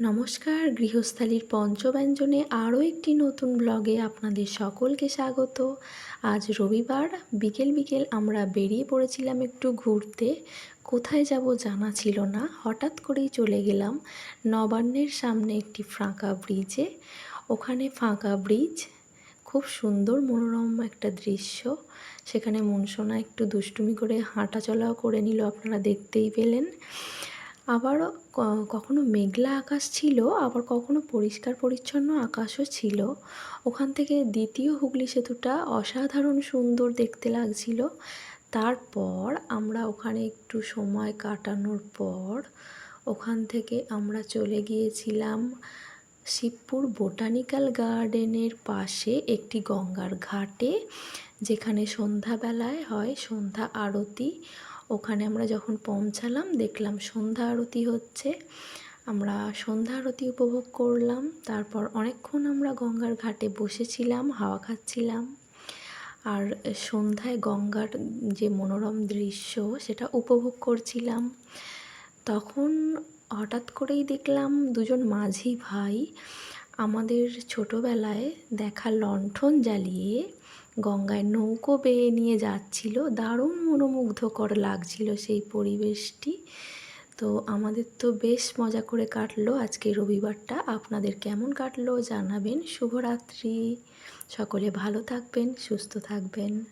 নমস্কার, গৃহস্থালির পঞ্চব্যঞ্জনে আরও একটি নতুন ব্লগে আপনাদের সকলকে স্বাগত। আজ রবিবার, বিকেল বিকেল আমরা বেরিয়ে পড়েছিলাম একটু ঘুরতে। কোথায় যাব জানা ছিল না, হঠাৎ করেই চলে গেলাম নবান্নের সামনে একটি ফাঁকা ব্রিজে। ওখানে ফাঁকা ব্রিজ, খুব সুন্দর মনোরম একটা দৃশ্য। সেখানে মনসোনা একটু দুষ্টুমি করে হাঁটা চলাও করে নিল, আপনারা দেখতেই পেলেন। আবারও কখনো মেঘলা আকাশ ছিল, আবার কখনো পরিষ্কার পরিচ্ছন্ন আকাশও ছিল। ওখান থেকে দ্বিতীয় হুগলি সেতুটা অসাধারণ সুন্দর দেখতে লাগছিল। তারপর আমরা ওখানে একটু সময় কাটানোর পর ওখান থেকে আমরা চলে গিয়েছিলাম শিবপুর বোটানিক্যাল গার্ডেনের পাশে একটি গঙ্গার ঘাটে, যেখানে সন্ধ্যাবেলায় হয় সন্ধ্যা আরতি। ওখানে আমরা যখন পৌঁছালাম, দেখলাম সন্ধ্যা আরতি হচ্ছে। আমরা সন্ধ্যা আরতি উপভোগ করলাম, তারপর অনেকক্ষণ আমরা গঙ্গার ঘাটে বসেছিলাম, হাওয়া খাচ্ছিলাম। আর সন্ধ্যায় গঙ্গার যে মনোরম দৃশ্য, সেটা উপভোগ করছিলাম। তখন হঠাৎ করেই দেখলাম দুজন মাঝি ভাই আমাদের ছোটোবেলায় দেখা লণ্ঠন জ্বালিয়ে গঙ্গায় নৌকো বেয়ে নিয়ে যাচ্ছিল। দারুণ মনোমুগ্ধকর লাগছিল সেই পরিবেশটি। তো আমাদের তো বেশ মজা করে কাটলো আজকে রবিবারটা। আপনাদের কেমন কাটলো জানাবেন। শুভরাত্রি। সকলে ভালো থাকবেন, সুস্থ থাকবেন।